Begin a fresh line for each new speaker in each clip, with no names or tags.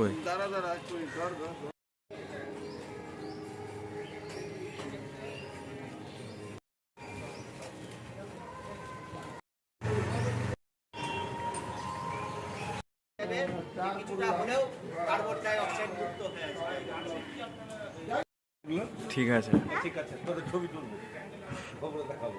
কই?
দাঁড়া দাঁড়া ধর ধর
ঠিক আছে।
ঠিক আছে তোদের ছবি তুলবো। খবর দেখাবো।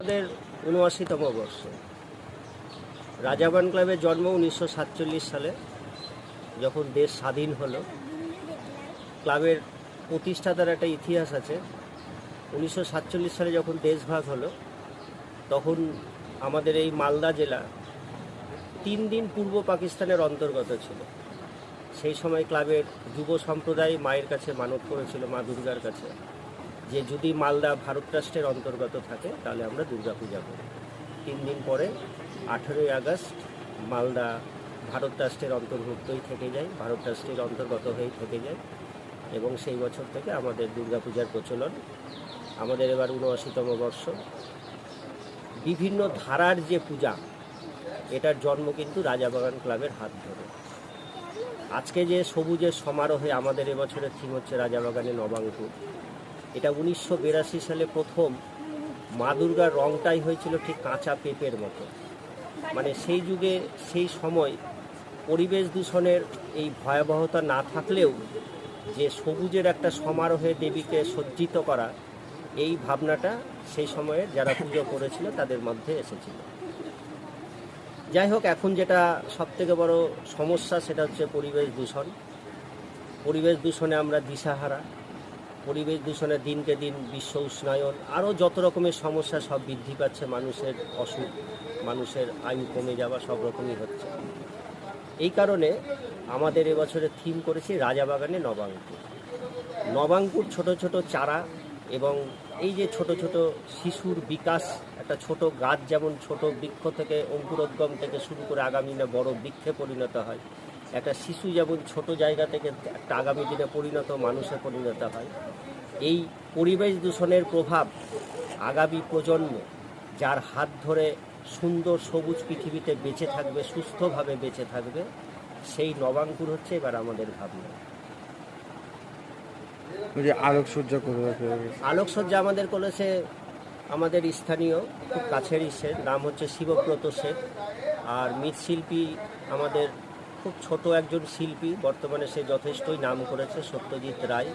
আমাদের উনআশিতম বর্ষ। রাজাবান ক্লাবের জন্ম উনিশশো সাতচল্লিশ সালে, যখন দেশ স্বাধীন হলো। ক্লাবের প্রতিষ্ঠাতার একটা ইতিহাস আছে। উনিশশো সাতচল্লিশ সালে যখন দেশভাগ হলো, তখন আমাদের এই মালদা জেলা তিন দিন পূর্ব পাকিস্তানের অন্তর্গত ছিল। সেই সময় ক্লাবের যুব সম্প্রদায় মায়ের কাছে মানত করেছিল মা দুর্গার কাছে। যে যদি মালদা ভারত ট্রাস্টের অন্তর্গত থাকে, তাহলে আমরা দুর্গা পূজা করি তিন দিন পরে, আঠেরোই আগস্ট, মালদা ভারত ট্রাস্টের অন্তর্ভুক্তই থেকে যায়, ভারত ট্রাস্টের অন্তর্গত হয়েই থেকে যায়। এবং সেই বছর থেকে আমাদের দুর্গাপূজার প্রচলন, আমাদের এবার উনআশিতম বর্ষ। বিভিন্ন ধারার যে পূজা, এটার জন্ম কিন্তু রাজাবাগান ক্লাবের হাত ধরে। আজকে যে সবুজের সমারোহে আমাদের এবছরের থিম হচ্ছে রাজাবাগানে নবাঙ্কুর। এটা উনিশশো বিরাশি সালে প্রথম মা দুর্গার রংটাই হয়েছিল ঠিক কাঁচা পেঁপের মতো। মানে সেই যুগে, সেই সময় পরিবেশ দূষণের এই ভয়াবহতা না থাকলেও যে সবুজের একটা সমারোহে দেবীকে সজ্জিত করা, এই ভাবনাটা সেই সময়ে যারা পুজো করেছিল তাদের মধ্যে এসেছিল। যাই হোক, এখন যেটা সবথেকে বড় সমস্যা সেটা হচ্ছে পরিবেশ দূষণ। পরিবেশ দূষণে আমরা দিশাহারা। পরিবেশ দূষণে দিনকে দিন বিশ্ব উষ্ণায়ন, আরও যত রকমের সমস্যা সব বৃদ্ধি পাচ্ছে, মানুষের অসুখ, মানুষের আয়ু কমে যাওয়া সব রকমই হচ্ছে। এই কারণে আমাদের এবছরে থিম করেছি রাজাবাগানে নবাঙ্কুর। নবাঙ্কুর ছোট ছোট চারা এবং এই যে ছোট ছোট শিশুর বিকাশ, একটা ছোট গাছ যেমন ছোট বৃক্ষ থেকে অঙ্কুরোদ্গম থেকে শুরু করে আগামী দিনে বড় বৃক্ষে পরিণত হয় একটা শিশু যেমন ছোট জায়গা থেকে একটা আগামী দিনে পরিণত মানুষে পরিণত হয়। এই পরিবেশ দূষণের প্রভাব আগামী প্রজন্ম যার হাত ধরে সুন্দর সবুজ পৃথিবীতে বেঁচে থাকবে সুস্থভাবে বেঁচে থাকবে সেই নবাঙ্কুর হচ্ছে এবার আমাদের ভাবনা।
আলোকসজ্জা।
আলোকসজ্জা আমাদের করেছে আমাদের স্থানীয় খুব কাছেরই শেঠ নাম হচ্ছে শিবব্রত শেঠ আর মৃৎশিল্পী আমাদের খুব ছোট একজন শিল্পী বর্তমানে সে যথেষ্টই নাম করেছে সত্যজিৎ রায়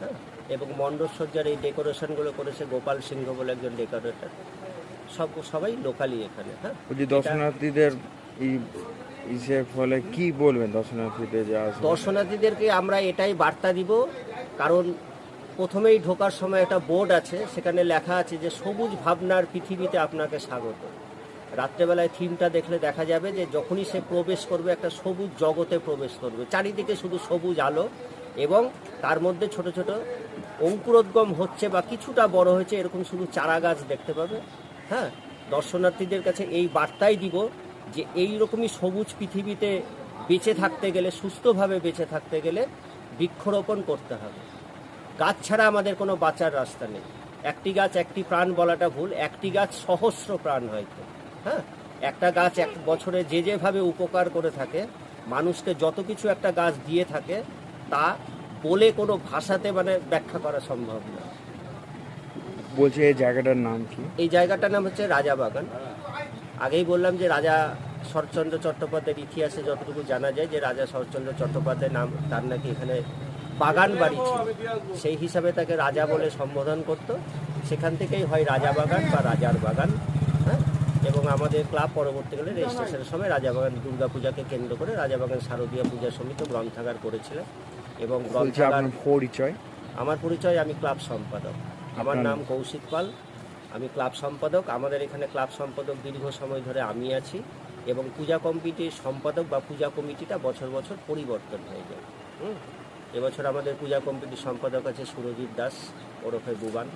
হ্যাঁ? এবং মণ্ডপসজ্জার এই ডেকোরেশনগুলো করেছে গোপাল সিংহ বলে একজন ডেকোরেটর। সব সবাই লোকালি এখানে হ্যাঁ?
দর্শনার্থীদের এই ইসের ফলে কি বলবেন দর্শনার্থীদের যে
দর্শনার্থীদেরকে আমরা এটাই বার্তা দিব কারণ প্রথমেই ঢোকার সময় একটা বোর্ড আছে সেখানে লেখা আছে যে সবুজ ভাবনার পৃথিবীতে আপনাকে স্বাগত। রাত্রেবেলায় থিমটা দেখলে দেখা যাবে যে যখনই সে প্রবেশ করবে, একটা সবুজ জগতে প্রবেশ করবে। চারিদিকে শুধু সবুজ আলো এবং তার মধ্যে ছোট ছোট অঙ্কুরোদ্গম হচ্ছে বা কিছুটা বড় হয়েছে, এরকম শুধু চারা গাছ দেখতে পাবে। হ্যাঁ দর্শনার্থীদের কাছে এই বার্তাই দিব যে এই রকমই সবুজ পৃথিবীতে বেঁচে থাকতে গেলে, সুস্থভাবে বেঁচে থাকতে গেলে বৃক্ষরোপণ করতে হবে। গাছ ছাড়া আমাদের কোনো বাঁচার রাস্তা নেই। একটি গাছ একটি প্রাণ বলাটা ভুল, একটি গাছ সহস্র প্রাণ হয়তো। হ্যাঁ একটা গাছ এক বছরে যে যেভাবে উপকার করে থাকে মানুষকে যত কিছু একটা গাছ দিয়ে থাকে তা বলে কোনো ভাষাতে মানে ব্যাখ্যা করা সম্ভব না।
বলছে এই জায়গাটার নাম কি?
এই জায়গাটার নাম হচ্ছে রাজা বাগান। আগেই বললাম যে রাজা শরৎচন্দ্র চট্টোপাধ্যায়ের ইতিহাসে যতটুকু জানা যায় যে রাজা শরৎচন্দ্র চট্টোপাধ্যায়ের নাম তার নাকি এখানে বাগান বাড়ি ছিল। সেই হিসাবে তাকে রাজা বলে সম্বোধন করত। সেখান থেকেই হয় রাজা বাগান বা রাজার বাগান। এবং আমাদের ক্লাব পরবর্তীকালে রেজিস্ট্রেশনের সময় রাজাবাগান দুর্গাপূজাকে কেন্দ্র করে রাজাবাগান শারদীয় পূজা সমিতি গ্রন্থাগার করেছিলেন এবং গ্রন্থাগার
পরিচয়?
আমার পরিচয় আমি ক্লাব সম্পাদক। আমার নাম কৌশিক পাল। আমি ক্লাব সম্পাদক। আমাদের এখানে ক্লাব সম্পাদক দীর্ঘ সময় ধরে আমি আছি এবং পূজা কমিটির সম্পাদক বা পূজা কমিটিটা বছর বছর পরিবর্তন হয়ে যায়। হুম? এবছর আমাদের পূজা কমিটির সম্পাদক আছে সুরজিৎ দাস ওরফে বুবান।